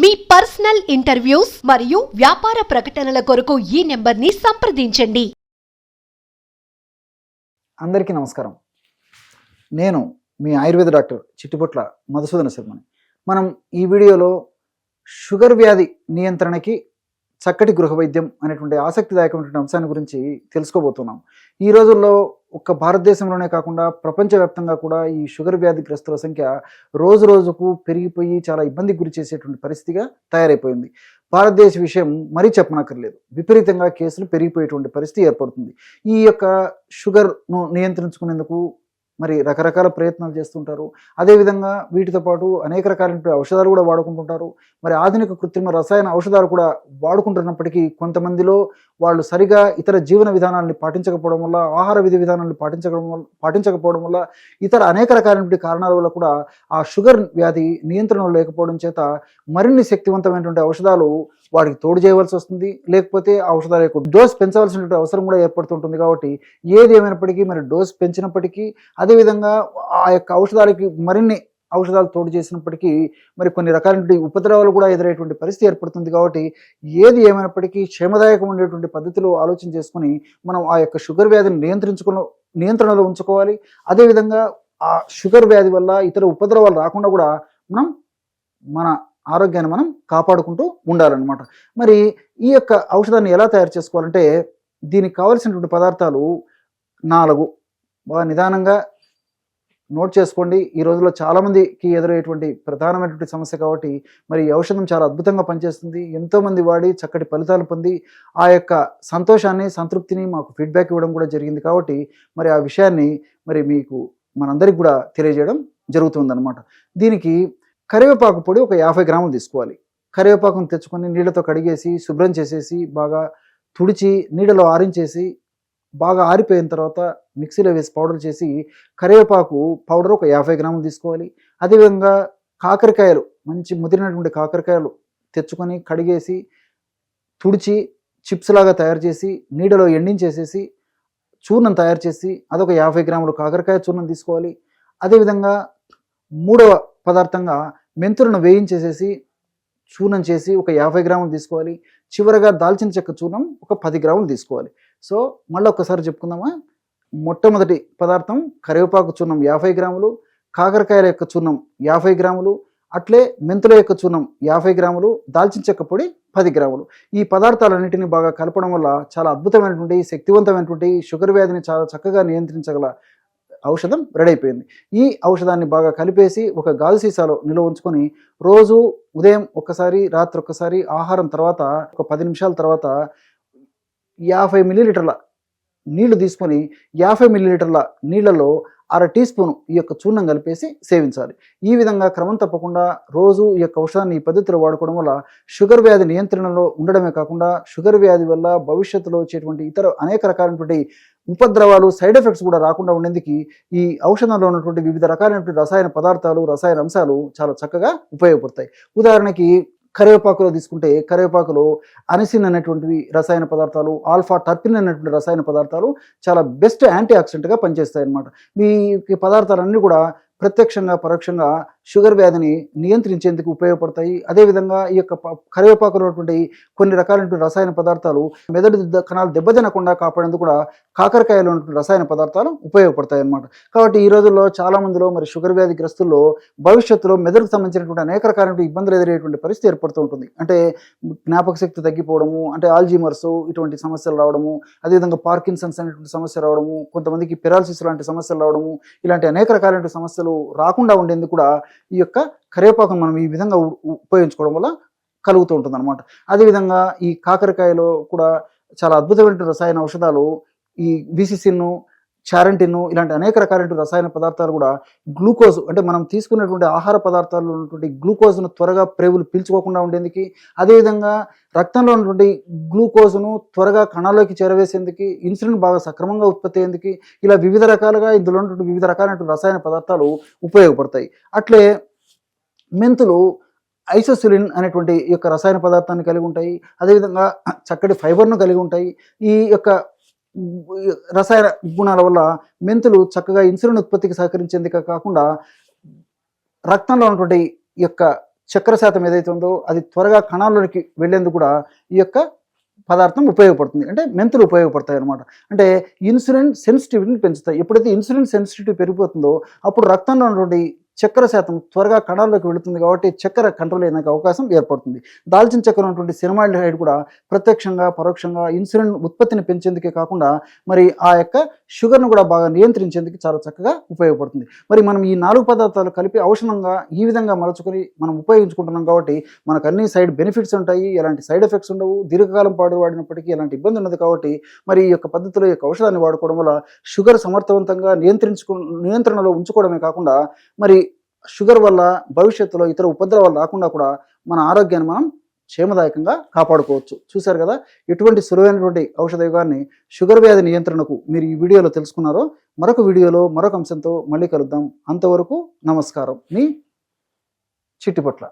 మీ personal interviews మరియు వ్యాపార ప్రకటనల కొరకు ఈ నెంబర్ని సంప్రదించండి. అందరికీ నమస్కారం. నేను మీ ఆయుర్వేద డాక్టర్ చిట్టుపొట్ల మధుసూదన శర్మని. మనం ఈ వీడియోలో షుగర్ వ్యాధి నియంత్రణకి చక్కటి గృహ వైద్యం అనేటువంటి ఆసక్తిదాయకమైనటువంటి అంశాన్ని గురించి తెలుసుకోబోతున్నాం. ఈ రోజుల్లో ఒక్క భారతదేశంలోనే కాకుండా ప్రపంచవ్యాప్తంగా కూడా ఈ షుగర్ వ్యాధిగ్రస్తుల సంఖ్య రోజు రోజుకు పెరిగిపోయి చాలా ఇబ్బందికి గురి చేసేటువంటి పరిస్థితిగా తయారైపోయింది. భారతదేశ విషయం మరీ చెప్పనక్కర్లేదు. విపరీతంగా కేసులు పెరిగిపోయేటువంటి పరిస్థితి ఏర్పడుతుంది. ఈ యొక్క షుగర్ను నియంత్రించుకునేందుకు మరి రకరకాల ప్రయత్నాలు చేస్తుంటారు. అదేవిధంగా వీటితో పాటు అనేక రకాలైన ఔషధాలు కూడా వాడుకుంటుంటారు. మరి ఆధునిక కృత్రిమ రసాయన ఔషధాలు కూడా వాడుకుంటున్నప్పటికీ కొంతమందిలో వాళ్ళు సరిగా ఇతర జీవన విధానాన్ని పాటించకపోవడం వల్ల ఆహార విధి విధానాన్ని పాటించడం వల్ల పాటించకపోవడం వల్ల ఇతర అనేక రకాలైనటువంటి కారణాల వల్ల కూడా ఆ షుగర్ వ్యాధి నియంత్రణలో లేకపోవడం చేత మరిన్ని శక్తివంతమైనటువంటి ఔషధాలు వాడికి తోడు చేయవలసి వస్తుంది. లేకపోతే ఔషధాల యొక్క డోస్ పెంచవలసినటువంటి అవసరం కూడా ఏర్పడుతుంటుంది కాబట్టి ఏది ఏమైనప్పటికీ మరి డోస్ పెంచినప్పటికీ అదేవిధంగా ఆ యొక్క ఔషధాలకి మరిన్ని ఔషధాలు తోడు చేసినప్పటికీ మరి కొన్ని రకాలైన ఉపద్రవాలు కూడా ఎదురయ్యేటువంటి పరిస్థితి ఏర్పడుతుంది కాబట్టి ఏది ఏమైనప్పటికీ క్షేమదాయకం ఉండేటువంటి పద్ధతిలో ఆలోచన చేసుకుని మనం ఆ యొక్క షుగర్ వ్యాధిని నియంత్రించుకున్న నియంత్రణలో ఉంచుకోవాలి. అదేవిధంగా ఆ షుగర్ వ్యాధి వల్ల ఇతర ఉపద్రవాలు రాకుండా కూడా మనం మన ఆరోగ్యాన్ని మనం కాపాడుకుంటూ ఉండాలన్నమాట. మరి ఈ యొక్క ఔషధాన్ని ఎలా తయారు చేసుకోవాలంటే దీనికి కావలసినటువంటి పదార్థాలు నాలుగు. బాగా నిదానంగా నోట్ చేసుకోండి. ఈ రోజుల్లో చాలామందికి ఎదురయ్యేటువంటి ప్రధానమైనటువంటి సమస్య కాబట్టి మరి ఈ ఔషధం చాలా అద్భుతంగా పనిచేస్తుంది. ఎంతోమంది వాడి చక్కటి ఫలితాలు పొంది ఆ యొక్క సంతోషాన్ని సంతృప్తిని మాకు ఫీడ్బ్యాక్ ఇవ్వడం కూడా జరిగింది కాబట్టి మరి ఆ విషయాన్ని మరి మీకు మనందరికి కూడా తెలియజేయడం జరుగుతుందన్నమాట. దీనికి కరివేపాకు పొడి ఒక యాభై గ్రాములు తీసుకోవాలి. కరివేపాకును తెచ్చుకొని నీళ్ళతో కడిగేసి శుభ్రం చేసేసి బాగా తుడిచి నీడలో ఆరించేసి బాగా ఆరిపోయిన తర్వాత మిక్సీలో వేసి పౌడర్ చేసి కరివేపాకు పౌడర్ ఒక యాభై గ్రాములు తీసుకోవాలి. అదేవిధంగా కాకరకాయలు మంచి ముదిరినటువంటి కాకరకాయలు తెచ్చుకొని కడిగేసి తుడిచి చిప్స్ లాగా తయారు చేసి నీడలో ఎండించేసేసి చూర్ణం తయారు చేసి అదొక యాభై గ్రాములు కాకరకాయ చూర్ణం తీసుకోవాలి. అదేవిధంగా మూడవ పదార్థంగా మెంతులను వేయించేసేసి చూర్ణం చేసి ఒక యాభై గ్రాములు తీసుకోవాలి. చివరగా దాల్చిన చెక్క చూర్ణం ఒక పది గ్రాములు తీసుకోవాలి. సో మళ్ళీ ఒక్కసారి చెప్పుకుందామా? మొట్టమొదటి పదార్థం కరివేపాకు చూర్ణం యాభై గ్రాములు కాకరకాయల యొక్క చూర్ణం యాభై గ్రాములు అట్లే మెంతుల యొక్క చూర్ణం యాభై గ్రాములు దాల్చిన చెక్క పొడి పది గ్రాములు. ఈ పదార్థాలన్నింటినీ బాగా కలపడం వల్ల చాలా అద్భుతమైనటువంటి శక్తివంతమైనటువంటి షుగర్ వ్యాధిని చాలా చక్కగా నియంత్రించగల ఔషధం రెడీ అయిపోయింది ఈ ఔషధాన్ని బాగా కలిపేసి ఒక గాజు సీసాలో నిల్వ ఉంచుకొని రోజు ఉదయం ఒక్కసారి రాత్రి ఒక్కసారి ఆహారం తర్వాత ఒక పది నిమిషాల తర్వాత యాభై మిల్లీలీటర్ల నీళ్ళు తీసుకొని యాభై మిల్లీలీటర్ల నీళ్ళలో అర టీ స్పూన్ ఈ యొక్క చూర్ణం కలిపేసి సేవించాలి. ఈ విధంగా క్రమం తప్పకుండా రోజు ఈ యొక్క ఔషధాన్ని ఈ పద్ధతిలో వాడుకోవడం వల్ల షుగర్ వ్యాధి నియంత్రణలో ఉండడమే కాకుండా షుగర్ వ్యాధి వల్ల భవిష్యత్తులో వచ్చేటువంటి ఇతర అనేక రకాలైనటువంటి ఉపద్రవాలు సైడ్ ఎఫెక్ట్స్ కూడా రాకుండా ఉండేందుకు ఈ ఔషధంలో ఉన్నటువంటి వివిధ రకాలైనటువంటి రసాయన పదార్థాలు రసాయన అంశాలు చాలా చక్కగా ఉపయోగపడతాయి. ఉదాహరణకి కరివేపాకులో తీసుకుంటే కరివేపాకులో అనిసిన్ అనేటువంటివి రసాయన పదార్థాలు ఆల్ఫా టర్పిన్ అనేటువంటి రసాయన పదార్థాలు చాలా బెస్ట్ యాంటీ ఆక్సిడెంట్గా పనిచేస్తాయి అన్నమాట మీ పదార్థాలన్నీ కూడా ప్రత్యక్షంగా పరోక్షంగా షుగర్ వ్యాధిని నియంత్రించేందుకు ఉపయోగపడతాయి. అదేవిధంగా ఈ యొక్క కరివేపాకులో ఉన్నటువంటి కొన్ని రకాలైనటువంటి రసాయన పదార్థాలు మెదడు కణాలు దెబ్బతినకుండా కాపాడేందుకు కూడా కాకరకాయలో ఉన్నటువంటి రసాయన పదార్థాలు ఉపయోగపడతాయి అన్నమాట కాబట్టి ఈ రోజుల్లో చాలా మందిలో మరి షుగర్ వ్యాధి గ్రస్తుల్లో భవిష్యత్తులో మెదడుకు సంబంధించినటువంటి అనేక రకాలైనటువంటి ఇబ్బందులు ఎదురయ్యేటువంటి పరిస్థితి ఏర్పడుతూ ఉంటుంది అంటే జ్ఞాపక శక్తి తగ్గిపోవడము అంటే ఆల్జీమర్స్ ఇటువంటి సమస్యలు రావడము అదేవిధంగా పార్కిన్సన్స్ అనేటువంటి సమస్య రావడము కొంతమందికి పెరాలసిస్ లాంటి సమస్యలు రావడము ఇలాంటి అనేక రకాలైన సమస్యలు రాకుండా ఉండేందుకు కూడా ఈ యొక్క కరివేపాకును మనం ఈ విధంగా ఉపయోగించుకోవడం వల్ల కలుగుతూ ఉంటుంది అనమాట అదేవిధంగా ఈ కాకరకాయలో కూడా చాలా అద్భుతమైన రసాయన ఔషధాలు ఈ బీసీసీను చారంటిన్ ఇలాంటి అనేక రకాలైన రసాయన పదార్థాలు కూడా గ్లూకోజ్ అంటే మనం తీసుకున్నటువంటి ఆహార పదార్థాల్లో ఉన్నటువంటి గ్లూకోజ్ను త్వరగా ప్రేవులు పీల్చుకోకుండా ఉండేందుకు అదేవిధంగా రక్తంలో ఉన్నటువంటి గ్లూకోజ్ను త్వరగా కణాల్లోకి చేరవేసేందుకు ఇన్సులిన్ బాగా సక్రమంగా ఉత్పత్తి అయ్యేందుకు ఇలా వివిధ రకాలుగా ఇందులో ఉన్నటువంటి వివిధ రకాలైన రసాయన పదార్థాలు ఉపయోగపడతాయి. అట్లే మెంతులు ఐసోసిలిన్ అనేటువంటి యొక్క రసాయన పదార్థాన్ని కలిగి ఉంటాయి. అదేవిధంగా చక్కటి ఫైబర్ను కలిగి ఉంటాయి. ఈ యొక్క రసాయన గుణాల వల్ల మెంతులు చక్కగా ఇన్సులిన్ ఉత్పత్తికి సహకరించేది కాకుండా రక్తంలో ఉన్నటువంటి యొక్క చక్కెర శాతం ఏదైతే ఉందో అది త్వరగా కణాల్లోకి వెళ్ళేందుకు కూడా ఈ యొక్క పదార్థం ఉపయోగపడుతుంది. అంటే మెంతులు ఉపయోగపడతాయి అనమాట అంటే ఇన్సులిన్ సెన్సిటివిటీని పెంచుతాయి. ఎప్పుడైతే ఇన్సులిన్ సెన్సిటివిటీ పెరిగిపోతుందో అప్పుడు రక్తంలో ఉన్నటువంటి చక్కెర శాతం త్వరగా కణాల్లోకి వెళుతుంది కాబట్టి చక్కెర కంట్రోల్ అయ్యేందుకు అవకాశం ఏర్పడుతుంది. దాల్చిన చక్కెర ఉన్నటువంటి సినిమాల్డిహైడ్ కూడా ప్రత్యక్షంగా పరోక్షంగా ఇన్సులిన్ ఉత్పత్తిని పెంచేందుకే కాకుండా మరి ఆ యొక్క షుగర్ను కూడా బాగా నియంత్రించేందుకు చాలా చక్కగా ఉపయోగపడుతుంది. మరి మనం ఈ నాలుగు పదార్థాలు కలిపి ఔషధంగా ఈ విధంగా మలుచుకొని మనం ఉపయోగించుకుంటున్నాం కాబట్టి మనకు అన్ని సైడ్ బెనిఫిట్స్ ఉంటాయి. ఎలాంటి సైడ్ ఎఫెక్ట్స్ ఉండవు. దీర్ఘకాలం పాటు వాడినప్పటికీ ఎలాంటి ఇబ్బంది ఉండదు కాబట్టి మరి ఈ యొక్క పద్ధతిలో ఈ యొక్క ఔషధాన్ని వాడుకోవడం వల్ల షుగర్ సమర్థవంతంగా నియంత్రించుకు నియంత్రణలో ఉంచుకోవడమే కాకుండా మరి షుగర్ వల్ల భవిష్యత్తులో ఇతర ఉపద్రవాలు రాకుండా కూడా మన ఆరోగ్యాన్ని మనం క్షేమదాయకంగా కాపాడుకోవచ్చు. చూశారు కదా? ఎటువంటి సులువైనటువంటి ఔషధ యుగాన్ని షుగర్ వ్యాధి నియంత్రణకు మీరు ఈ వీడియోలో తెలుసుకున్నారో మరొక వీడియోలో మరొక అంశంతో మళ్ళీ కలుద్దాం. అంతవరకు నమస్కారం. మీ చిట్టిపట్ల.